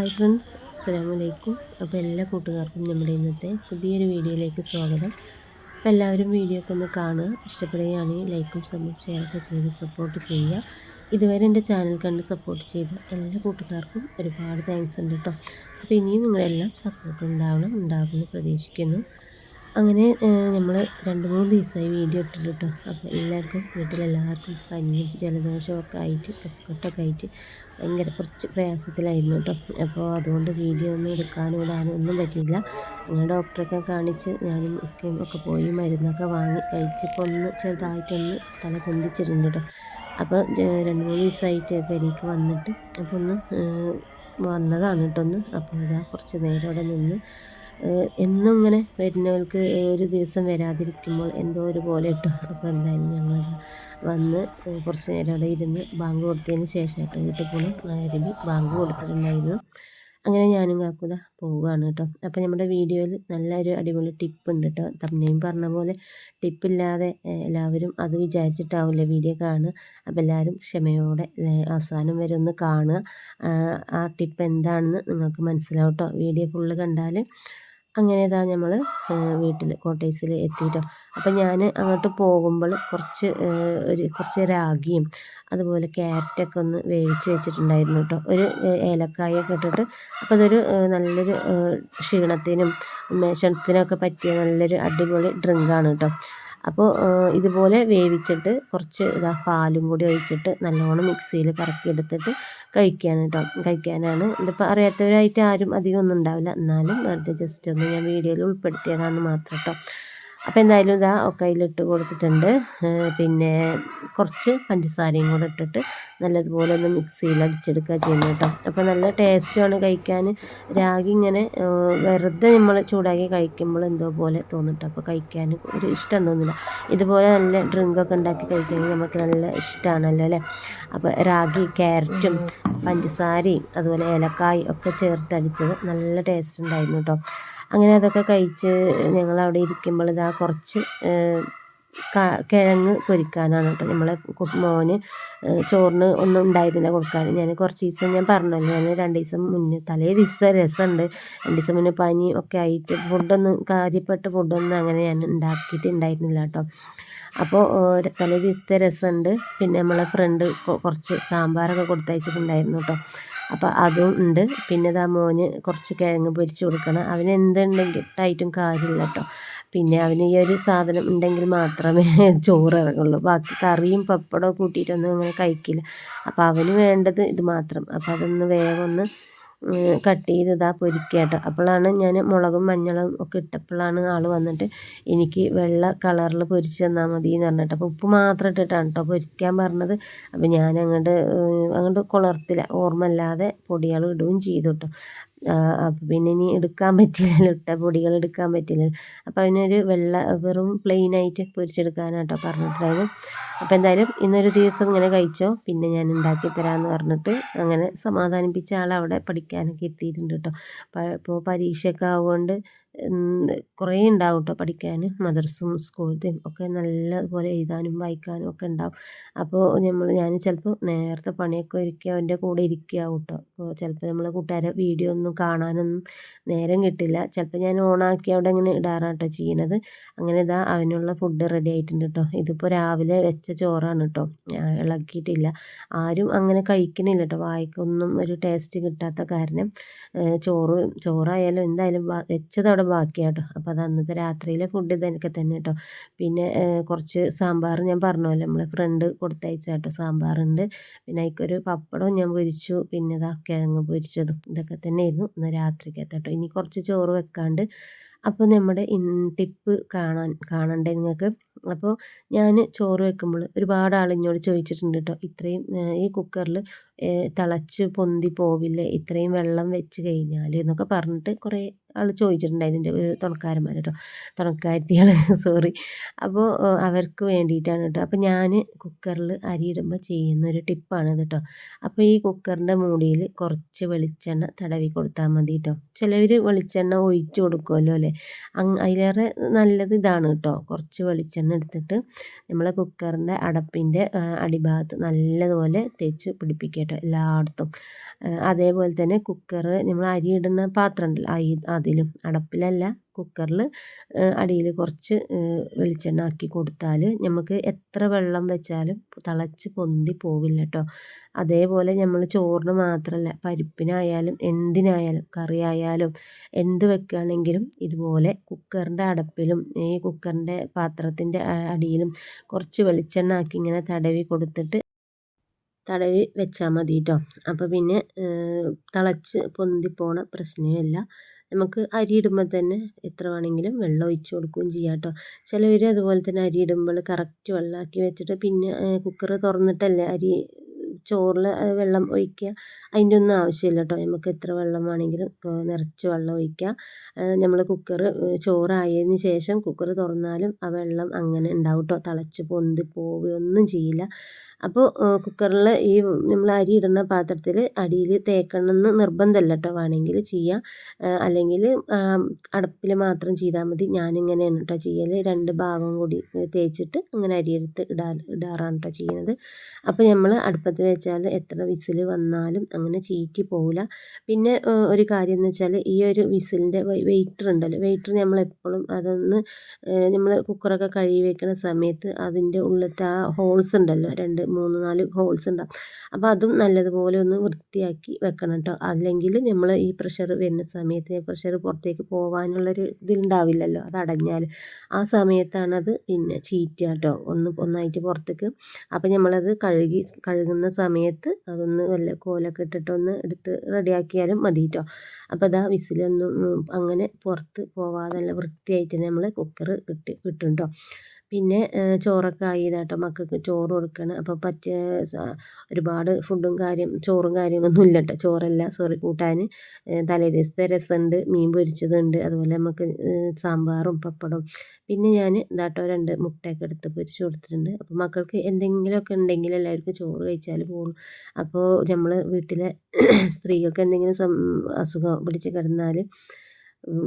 Hi friends അസ്സാം വലൈക്കും അപ്പോൾ എല്ലാ കൂട്ടുകാർക്കും നമ്മുടെ ഇന്നത്തെ പുതിയൊരു വീഡിയോയിലേക്ക് സ്വാഗതം. അപ്പോൾ എല്ലാവരും വീഡിയോ ഒക്കെ ഒന്ന് കാണുക. ഇഷ്ടപ്പെടുകയാണെങ്കിൽ ലൈക്കും സബും ഷെയറൊക്കെ ചെയ്ത് സപ്പോർട്ട് ചെയ്യുക. ഇതുവരെ എന്റെ ചാനൽ കണ്ട് സപ്പോർട്ട് ചെയ്ത എല്ലാ കൂട്ടുകാർക്കും ഒരുപാട് താങ്ക്സ് ഉണ്ട് കേട്ടോ അപ്പോൾ ഇനിയും നിങ്ങളെല്ലാം സപ്പോർട്ട് ഉണ്ടാവണം ഉണ്ടാകുമെന്ന് പ്രതീക്ഷിക്കുന്നു. അങ്ങനെ നമ്മൾ രണ്ട് മൂന്ന് ദിവസമായി വീഡിയോ ഇട്ടിട്ട് കേട്ടോ അപ്പോൾ എല്ലാവർക്കും വീട്ടിലെല്ലാവർക്കും പനിയും ജലദോഷവും ഒക്കെ ആയിട്ട് കഫക്കെട്ടൊക്കെ ആയിട്ട് ഭയങ്കര കുറച്ച് പ്രയാസത്തിലായിരുന്നു കേട്ടോ അപ്പോൾ അതുകൊണ്ട് വീഡിയോ ഒന്നും എടുക്കാനും ഇടാനും ഒന്നും പറ്റിയില്ല. അങ്ങനെ ഡോക്ടറൊക്കെ കാണിച്ച് ഞാനും ഒക്കെ ഒക്കെ പോയി മരുന്നൊക്കെ വാങ്ങി കഴിച്ചപ്പോൾ ഒന്ന് ചെറുതായിട്ടൊന്ന് തല പൊന്തിച്ചിട്ടുണ്ട് കേട്ടോ അപ്പോൾ രണ്ട് മൂന്ന് ദിവസമായിട്ട് പെരിക്ക് വന്നിട്ട് അപ്പോൾ ഒന്ന് വന്നതാണ് കേട്ടോ ഒന്ന്. അപ്പോൾ ഇതാ കുറച്ച് നേരം അവിടെ നിന്ന് എന്നും ഇങ്ങനെ വരുന്നവർക്ക് ഒരു ദിവസം വരാതിരിക്കുമ്പോൾ എന്തോ ഒരു പോലെ ഇട്ടു. അപ്പോൾ എന്തായാലും ഞങ്ങൾ വന്ന് കുറച്ച് നേരം അവിടെ ഇരുന്ന് ബാങ്ക് കൊടുത്തതിന് ശേഷം കേട്ടോ വീട്ടിൽ പോകണം മരുമി ബാങ്ക് കൊടുത്തിട്ടുണ്ടായിരുന്നു. അങ്ങനെ ഞാനും കാക്കുത പോവുകയാണ് കേട്ടോ. അപ്പോൾ നമ്മുടെ വീഡിയോയിൽ നല്ലൊരു അടിപൊളി ടിപ്പ് ഉണ്ട് കേട്ടോ. തമ്മയും പറഞ്ഞ പോലെ ടിപ്പില്ലാതെ എല്ലാവരും അത് വിചാരിച്ചിട്ടാവില്ല വീഡിയോ കാണുക. അപ്പോൾ എല്ലാവരും ക്ഷമയോടെ അവസാനം വരെ ഒന്ന് കാണുക. ആ ടിപ്പ് എന്താണെന്ന് നിങ്ങൾക്ക് മനസ്സിലാവും കേട്ടോ. വീഡിയോ ഫുള്ള് കണ്ടാൽ അങ്ങനെ ഇതാ നമ്മൾ വീട്ടിൽ കോട്ടേഴ്സിൽ എത്തിയിട്ടോ അപ്പം ഞാൻ അങ്ങോട്ട് പോകുമ്പോൾ കുറച്ച് ഒരു കുറച്ച് രാഗിയും അതുപോലെ ക്യാരറ്റൊക്കെ ഒന്ന് വേവിച്ച് വെച്ചിട്ടുണ്ടായിരുന്നു കേട്ടോ ഒരു ഏലക്കായൊക്കെ ഇട്ടിട്ട് അപ്പോൾ അതൊരു നല്ലൊരു ക്ഷീണത്തിനും ഉന്മേഷത്തിനൊക്കെ പറ്റിയ നല്ലൊരു അടിപൊളി ഡ്രിങ്കാണ് കേട്ടോ അപ്പോൾ ഇതുപോലെ വേവിച്ചിട്ട് കുറച്ച് ഇതാ പാലും കൂടി ഒഴിച്ചിട്ട് നല്ലോണം മിക്സിയിൽ കറക്കിയെടുത്തിട്ട് കഴിക്കുകയാണ് കേട്ടോ കഴിക്കാനാണ്. ഇതിപ്പോൾ അറിയാത്തവരായിട്ട് ആരും അധികം ഒന്നും ഉണ്ടാവില്ല. എന്നാലും വെറുതെ ജസ്റ്റ് ഒന്ന് ഞാൻ വീഡിയോയിൽ ഉൾപ്പെടുത്തിയതാണെന്ന് മാത്രം കേട്ടോ അപ്പോൾ എന്തായാലും ഇതാ ഒക്കെ അതിലിട്ട് കൊടുത്തിട്ടുണ്ട്. പിന്നെ കുറച്ച് പഞ്ചസാരയും കൂടെ ഇട്ടിട്ട് നല്ലതുപോലെ ഒന്ന് മിക്സിയിൽ അടിച്ചെടുക്കുക ചെയ്യുന്നത് കേട്ടോ. അപ്പോൾ നല്ല ടേസ്റ്റുമാണ് കഴിക്കാൻ. രാഗി ഇങ്ങനെ വെറുതെ നമ്മൾ ചൂടാക്കി കഴിക്കുമ്പോൾ എന്തോ പോലെ തോന്നിട്ട്. അപ്പോൾ കഴിക്കാൻ ഒരു ഇഷ്ടം തോന്നില്ല. ഇതുപോലെ നല്ല ഡ്രിങ്കൊക്കെ ഉണ്ടാക്കി കഴിക്കുകയാണെങ്കിൽ നമുക്ക് നല്ല ഇഷ്ടമാണല്ലോ അല്ലേ? അപ്പോൾ രാഗി ക്യാരറ്റും പഞ്ചസാരയും അതുപോലെ ഏലക്കായും ഒക്കെ ചേർത്തടിച്ചത് നല്ല ടേസ്റ്റ് ഉണ്ടായിരുന്നു കേട്ടോ. അങ്ങനെ അതൊക്കെ കഴിച്ച് ഞങ്ങൾ അവിടെ ഇരിക്കുമ്പോൾ ഇതാ കുറച്ച് കിഴങ്ങ് പൊരിക്കാനാണ് കേട്ടോ നമ്മളെ മോന് ചോറിന് ഒന്നും ഉണ്ടായിരുന്നില്ല കൊടുക്കാൻ ഞാൻ കുറച്ച് ദിവസം ഞാൻ പറഞ്ഞല്ലോ ഞാൻ രണ്ട് ദിവസം മുന്നേ തലേ ദിവസം രസമുണ്ട് രണ്ട് ദിവസം മുന്നേ പനി ഒക്കെ ആയിട്ട് ഫുഡൊന്നും കാര്യപ്പെട്ട ഫുഡൊന്നും അങ്ങനെ ഞാൻ ഉണ്ടാക്കിയിട്ട് ഉണ്ടായിരുന്നില്ല കേട്ടോ അപ്പോൾ തലേ ദിവസത്തെ രസമുണ്ട് പിന്നെ നമ്മളെ ഫ്രണ്ട് കുറച്ച് സാമ്പാറൊക്കെ കൊടുത്തയച്ചിട്ടുണ്ടായിരുന്നു കേട്ടോ അപ്പോൾ അതും ഉണ്ട്. പിന്നെ ഇതാ മോന് കുറച്ച് കിഴങ്ങ് പൊരിച്ചു കൊടുക്കണം. അവന് എന്തുണ്ടെങ്കിൽ ടൈറ്റും കാര്യമില്ല കേട്ടോ പിന്നെ അവന് ഈ ഒരു സാധനം ഉണ്ടെങ്കിൽ മാത്രമേ ചോറ് ഇറങ്ങുള്ളൂ. ബാക്കി കറിയും പപ്പടവും കൂട്ടിയിട്ടൊന്നും അങ്ങനെ കഴിക്കില്ല. അപ്പോൾ അവന് വേണ്ടത് ഇത് മാത്രം. അപ്പോൾ അതൊന്ന് വേഗം ഒന്ന് കട്ട് ചെയ്ത് ഇതാ പൊരിക്കുക കേട്ടോ അപ്പോഴാണ് ഞാൻ മുളകും മഞ്ഞളും ഒക്കെ ഇട്ടപ്പോഴാണ് ആൾ വന്നിട്ട് എനിക്ക് വെള്ള കളറിൽ പൊരിച്ച് തന്നാൽ മതി എന്ന് പറഞ്ഞിട്ട്. അപ്പോൾ ഉപ്പ് മാത്രം ഇട്ടിട്ടാണ് കേട്ടോ പൊരിക്കാൻ പറഞ്ഞത്. അപ്പോൾ ഞാൻ അങ്ങോട്ട് അങ്ങോട്ട് കുളർത്തില്ല. ഓർമ്മയില്ലാതെ പൊടികൾ ഇടുകയും ചെയ്തു കേട്ടോ അപ്പോൾ പിന്നെ ഇനി എടുക്കാൻ പറ്റില്ലല്ലോ. ഇട്ട പൊടികൾ എടുക്കാൻ പറ്റില്ലല്ലോ. അപ്പോൾ അതിനൊരു വെള്ള വെറും പ്ലെയിൻ ആയിട്ട് പൊരിച്ചെടുക്കാനാട്ടോ പറഞ്ഞിട്ടുണ്ടായിരുന്നു അപ്പോൾ എന്തായാലും ഇന്നൊരു ദിവസം ഇങ്ങനെ കഴിച്ചോ. പിന്നെ ഞാൻ ഉണ്ടാക്കി തരാമെന്ന് പറഞ്ഞിട്ട് അങ്ങനെ സമാധാനിപ്പിച്ച ആൾ അവിടെ പഠിക്കാനൊക്കെ എത്തിയിട്ടുണ്ട് കേട്ടോ. അപ്പോൾ പരീക്ഷയൊക്കെ ആവുകൊണ്ട് കുറേ ഉണ്ടാവും കേട്ടോ പഠിക്കാൻ മദർസും സ്കൂളത്തെയും ഒക്കെ നല്ലപോലെ എഴുതാനും വായിക്കാനും ഒക്കെ ഉണ്ടാവും. അപ്പോൾ നമ്മൾ ഞാൻ ചിലപ്പോൾ നേരത്തെ പണിയൊക്കെ ഒരുക്കി അവന്റെ കൂടെ ഇരിക്കുക കേട്ടോ അപ്പോൾ ചിലപ്പോൾ നമ്മൾ കൂട്ടുകാരെ വീഡിയോ ഒന്നും കാണാനൊന്നും നേരം കിട്ടില്ല. ചിലപ്പോൾ ഞാൻ ഓണാക്കി അവിടെ ഇങ്ങനെ ഇടാറാണ് കേട്ടോ ചെയ്യണത്. അങ്ങനെ ഇതാ അവനുള്ള ഫുഡ് റെഡി ആയിട്ടുണ്ട് കേട്ടോ ഇതിപ്പോൾ രാവിലെ വെച്ച ചോറാണ് കേട്ടോ ഇളക്കിയിട്ടില്ല. ആരും അങ്ങനെ കഴിക്കണില്ല കേട്ടോ വായിക്കൊന്നും ഒരു ടേസ്റ്റ് കിട്ടാത്ത കാരണം ചോറ് ചോറായാലും എന്തായാലും വെച്ചത് അവിടെ കേട്ടോ അപ്പോൾ അത് അന്നത്തെ രാത്രിയിലെ ഫുഡ് ഇതെനിക്ക് തന്നെ കേട്ടോ പിന്നെ കുറച്ച് സാമ്പാർ ഞാൻ പറഞ്ഞല്ലോ. നമ്മളെ ഫ്രണ്ട് കൊടുത്തയച്ച കേട്ടോ സാമ്പാറുണ്ട്. പിന്നെ അതിക്കൊരു പപ്പടം ഞാൻ പൊരിച്ചു. പിന്നെ ഇതാ കിഴങ്ങ് പൊരിച്ചതും ഇതൊക്കെ തന്നെയായിരുന്നു ഇന്ന് രാത്രിക്കകത്ത് കേട്ടോ ഇനി കുറച്ച് ചോറ് വെക്കാണ്ട്. അപ്പോൾ നമ്മുടെ ടിപ്പ് കാണാൻ കാണണ്ടേ നിങ്ങൾക്ക്? അപ്പോൾ ഞാൻ ചോറ് വെക്കുമ്പോൾ ഒരുപാട് എന്നോട് ചോദിച്ചിട്ടുണ്ട് കേട്ടോ ഇത്രയും ഈ കുക്കറിൽ തിളച്ച് പൊന്തി പോവില്ലേ ഇത്രയും വെള്ളം വെച്ച് കഴിഞ്ഞാൽ എന്നൊക്കെ പറഞ്ഞിട്ട് കുറേ ആൾ ചോദിച്ചിട്ടുണ്ടായിരുന്നു ഒരു തുണക്കാരന്മാർ കേട്ടോ തുണക്കാരിയാണ് സോറി അപ്പോൾ അവർക്ക് വേണ്ടിയിട്ടാണ് കേട്ടോ അപ്പോൾ ഞാൻ കുക്കറിൽ അരിയിടുമ്പോൾ ചെയ്യുന്ന ഒരു ടിപ്പാണ് കേട്ടോ അപ്പോൾ ഈ കുക്കറിന്റെ മൂടിയിൽ കുറച്ച് വെളിച്ചെണ്ണ തടവി കൊടുത്താൽ മതി കേട്ടോ ചിലവർ വെളിച്ചെണ്ണ ഒഴിച്ചു കൊടുക്കുമല്ലോ അല്ലേ? അതിലേറെ നല്ലത് ഇതാണ് കേട്ടോ കുറച്ച് വെളിച്ചെണ്ണ എടുത്തിട്ട് നമ്മൾ കുക്കറിന്റെ അടപ്പിന്റെ അടിഭാഗത്ത് നല്ലതുപോലെ തേച്ച് പിടിപ്പിക്കുക കേട്ടോ എല്ലായിടത്തും. അതേപോലെ തന്നെ കുക്കർ നമ്മൾ അരി ഇടുന്ന പാത്രം ഉണ്ടല്ലോ അതിലും അടപ്പിലല്ല. കുക്കറിൽ അടിയിൽ കുറച്ച് വെളിച്ചെണ്ണ ആക്കി കൊടുത്താൽ നമുക്ക് എത്ര വെള്ളം വെച്ചാലും തിളച്ച് പൊന്തി പോവില്ല കേട്ടോ അതേപോലെ നമ്മൾ ചോറിന് മാത്രമല്ല പരിപ്പിനായാലും എന്തിനായാലും കറി ആയാലും എന്ത് വെക്കുകയാണെങ്കിലും ഇതുപോലെ കുക്കറിന്റെ അടപ്പിലും ഈ കുക്കറിന്റെ പാത്രത്തിന്റെ അടിയിലും കുറച്ച് വെളിച്ചെണ്ണ ആക്കി ഇങ്ങനെ തടവി കൊടുത്തിട്ട് തടവി വെച്ചാൽ മതി കേട്ടോ അപ്പോൾ പിന്നെ തിളച്ച് പൊന്തിപ്പോണ പ്രശ്നമില്ല. നമുക്ക് അരി ഇടുമ്പോൾ തന്നെ എത്ര വേണമെങ്കിലും വെള്ളം ഒഴിച്ച് കൊടുക്കുകയും ചെയ്യാം കേട്ടോ. ചിലവർ അതുപോലെ തന്നെ അരി ഇടുമ്പോൾ കറക്റ്റ് വെള്ളമാക്കി വെച്ചിട്ട് പിന്നെ കുക്കർ തുറന്നിട്ടല്ലേ അരി ചോറിൽ വെള്ളം ഒഴിക്കുക. അതിന്റെ ഒന്നും ആവശ്യമില്ല കേട്ടോ നമുക്ക് എത്ര വെള്ളം വേണമെങ്കിലും നിറച്ച് വെള്ളം ഒഴിക്കുക. നമ്മൾ കുക്കർ ചോറായതിന് ശേഷം കുക്കർ തുറന്നാലും ആ വെള്ളം അങ്ങനെ ഉണ്ടാവും കേട്ടോ തിളച്ച് പൊന്തി പോവുകയൊന്നും ചെയ്യില്ല. അപ്പോൾ കുക്കറിൽ ഈ നമ്മൾ അരി ഇടുന്ന പാത്രത്തിൽ അടിയിൽ തേക്കണമെന്ന് നിർബന്ധമല്ല കേട്ടോ വേണമെങ്കിൽ ചെയ്യാം. അല്ലെങ്കിൽ അടപ്പിൽ മാത്രം ചെയ്താൽ മതി. ഞാനിങ്ങനെയാണ് കേട്ടോ ചെയ്യൽ രണ്ട് ഭാഗം കൂടി തേച്ചിട്ട് അങ്ങനെ അരിയെടുത്ത് ഇടാ ഇടാറാണ് കേട്ടോ ചെയ്യുന്നത്. അപ്പോൾ നമ്മൾ വെച്ചാൽ എത്ര വിസിൽ വന്നാലും അങ്ങനെ ചീറ്റി പോവില്ല പിന്നെ ഒരു കാര്യം എന്ന് വെച്ചാൽ ഈ ഒരു വിസിലിന്റെ വെയിറ്റർ ഉണ്ടല്ലോ വെയിറ്റർ നമ്മൾ എപ്പോഴും അതൊന്ന് നമ്മൾ കുക്കറൊക്കെ കഴുകി വെക്കുന്ന സമയത്ത് അതിന്റെ ഉള്ളിലത്തെ ആ ഹോൾസ് ഉണ്ടല്ലോ രണ്ട് മൂന്ന് നാല് ഹോൾസ് ഉണ്ടാവും. അപ്പോൾ അതും നല്ലതുപോലെ ഒന്ന് വൃത്തിയാക്കി വെക്കണം കേട്ടോ അല്ലെങ്കിൽ നമ്മൾ ഈ പ്രഷർ വരുന്ന സമയത്ത് പ്രഷർ പുറത്തേക്ക് പോകാനുള്ളൊരു ഇതുണ്ടാവില്ലല്ലോ അത് അടഞ്ഞാൽ ആ സമയത്താണത് പിന്നെ ചീറ്റുക കേട്ടോ ഒന്ന് ഒന്നായിട്ട് പുറത്തേക്ക്. അപ്പോൾ നമ്മളത് കഴുകി കഴുകുന്ന സമയത്ത് അതൊന്ന് വല്ല കോലൊക്കെ ഇട്ടിട്ടൊന്ന് എടുത്ത് റെഡിയാക്കിയാലും മതി കേട്ടോ അപ്പോൾ അതാ വിസിലൊന്നും അങ്ങനെ പുറത്ത് പോവാതെ നല്ല വൃത്തിയായിട്ട് നമ്മൾ കുക്കർ ഇട്ട് കിട്ടും കേട്ടോ പിന്നെ ചോറൊക്കെ ആയി കേട്ടോ മക്കൾക്ക് ചോറ് കൊടുക്കണം അപ്പോൾ പറ്റിയ ഒരുപാട് ഫുഡും കാര്യം ചോറും കാര്യങ്ങളൊന്നും ഇല്ല കേട്ടോ ചോറല്ല സോറി കൂട്ടാൻ തലേ ദിവസത്തെ രസമുണ്ട് മീൻ പൊരിച്ചതുണ്ട്. അതുപോലെ നമുക്ക് സാമ്പാറും പപ്പടവും. പിന്നെ ഞാൻ ഇതാട്ടോ രണ്ട് മുട്ടയൊക്കെ എടുത്ത് പൊരിച്ച് കൊടുത്തിട്ടുണ്ട്. അപ്പോൾ മക്കൾക്ക് എന്തെങ്കിലുമൊക്കെ ഉണ്ടെങ്കിൽ എല്ലാവർക്കും ചോറ് കഴിച്ചാൽ പോകും അപ്പോൾ നമ്മൾ വീട്ടിലെ സ്ത്രീകൾക്ക് എന്തെങ്കിലും അസുഖം പിടിച്ച് കിടന്നാൽ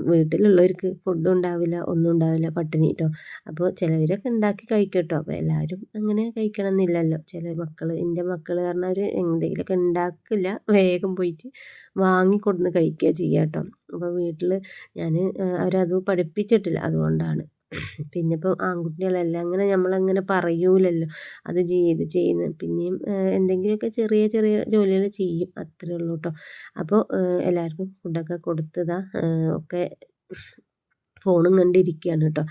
വീട്ടിലുള്ളവർക്ക് ഫുഡ് ഉണ്ടാവില്ല ഒന്നും ഉണ്ടാവില്ല പട്ടിണി കേട്ടോ അപ്പോൾ ചിലവരൊക്കെ ഉണ്ടാക്കി കഴിക്കും കേട്ടോ അപ്പോൾ എല്ലാവരും അങ്ങനെ കഴിക്കണം എന്നില്ലല്ലോ ചില മക്കൾ എന്റെ മക്കൾ പറഞ്ഞാൽ അവർ എന്തെങ്കിലുമൊക്കെ ഉണ്ടാക്കില്ല വേഗം പോയിട്ട് വാങ്ങി കൊടുന്ന് കഴിക്കുക ചെയ്യുക കേട്ടോ അപ്പോൾ വീട്ടിൽ ഞാൻ അവരത് പഠിപ്പിച്ചിട്ടില്ല അതുകൊണ്ടാണ്. പിന്നെ ഇപ്പോൾ ആൺകുട്ടികളല്ലേ അങ്ങനെ നമ്മളങ്ങനെ പറയൂലല്ലോ. അത് ചെയ്ത് ചെയ്യുന്നത് പിന്നെയും എന്തെങ്കിലുമൊക്കെ ചെറിയ ചെറിയ ജോലികൾ ചെയ്യും. അത്രേ ഉള്ളൂ കേട്ടോ അപ്പോൾ എല്ലാവർക്കും ഫുഡൊക്കെ കൊടുത്തതാ. ഒക്കെ ഫോണും കണ്ടിരിക്കുകയാണ് കേട്ടോ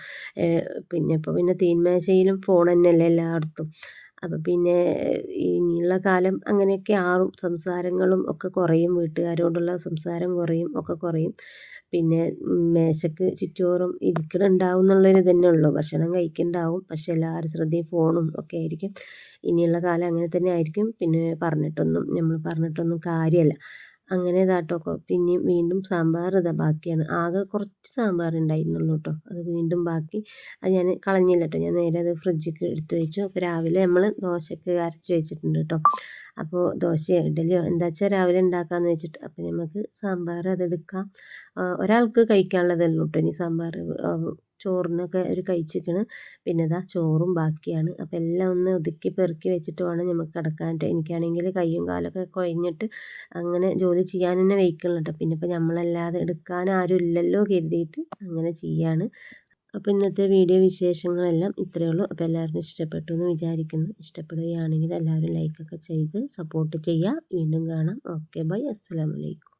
പിന്നെ ഇപ്പോൾ പിന്നെ തീന്മേശയിലും ഫോൺ തന്നെയല്ലേ എല്ലായിടത്തും. അപ്പോൾ പിന്നെ ഇനിയുള്ള കാലം അങ്ങനെയൊക്കെ ആറും സംസാരങ്ങളും ഒക്കെ കുറയും. വീട്ടുകാരോടുള്ള സംസാരം കുറയും ഒക്കെ കുറയും. പിന്നെ മേശക്ക് ചുറ്റോറും ഇരിക്കണുണ്ടാവും എന്നുള്ളൊരു തന്നെ ഉള്ളൂ. ഭക്ഷണം കഴിക്കുന്നുണ്ടാവും പക്ഷേ എല്ലാവരും ശ്രദ്ധയും ഫോണും ഒക്കെ ആയിരിക്കും. ഇനിയുള്ള കാലം അങ്ങനെ തന്നെ ആയിരിക്കും. പിന്നെ പറഞ്ഞിട്ടൊന്നും നമ്മൾ പറഞ്ഞിട്ടൊന്നും കാര്യമല്ല. അങ്ങനെ ഇതാട്ടോ. പിന്നെയും വീണ്ടും സാമ്പാർ ഇതാ ബാക്കിയാണ്. ആകെ കുറച്ച് സാമ്പാർ ഉണ്ടായിരുന്നുള്ളൂ കേട്ടോ അത് വീണ്ടും ബാക്കി. അത് ഞാൻ കളഞ്ഞില്ല കേട്ടോ ഞാൻ നേരെ അത് ഫ്രിഡ്ജിക്ക് എടുത്ത് വെച്ചു. അപ്പോൾ രാവിലെ നമ്മൾ ദോശക്ക് അരച്ച് വെച്ചിട്ടുണ്ട് കേട്ടോ അപ്പോൾ ദോശയോ ഇഡലിയോ എന്താ വെച്ചാൽ രാവിലെ ഉണ്ടാക്കാമെന്ന് വെച്ചിട്ട് അപ്പോൾ നമുക്ക് സാമ്പാർ അതെടുക്കാം. ഒരാൾക്ക് കഴിക്കാനുള്ളതല്ലോ കേട്ടോ ഇനി സാമ്പാർ ചോറിനൊക്കെ ഒരു കഴിച്ചിരിക്കണ്. പിന്നെ ഇതാ ചോറും ബാക്കിയാണ്. അപ്പോൾ എല്ലാം ഒന്ന് ഒതുക്കി പെറുക്കി വെച്ചിട്ട് വേണം നമുക്ക് കിടക്കാനായിട്ട് എനിക്കാണെങ്കിൽ കയ്യും കാലൊക്കെ കുഴഞ്ഞിട്ട് അങ്ങനെ ജോലി ചെയ്യാൻ തന്നെ വെയ്ക്കണം കേട്ടോ പിന്നെ ഇപ്പോൾ നമ്മളല്ലാതെ എടുക്കാൻ ആരും ഇല്ലല്ലോ കരുതിയിട്ട് അങ്ങനെ ചെയ്യാണ്. അപ്പോൾ ഇന്നത്തെ വീഡിയോ വിശേഷങ്ങളെല്ലാം ഇത്രയേ ഉള്ളൂ. അപ്പോൾ എല്ലാവർക്കും ഇഷ്ടപ്പെട്ടു എന്ന് വിചാരിക്കുന്നു. ഇഷ്ടപ്പെടുകയാണെങ്കിൽ എല്ലാവരും ലൈക്കൊക്കെ ചെയ്ത് സപ്പോർട്ട് ചെയ്യുക. വീണ്ടും കാണാം. ഓക്കെ ബൈ അസ്സാം വലൈക്കും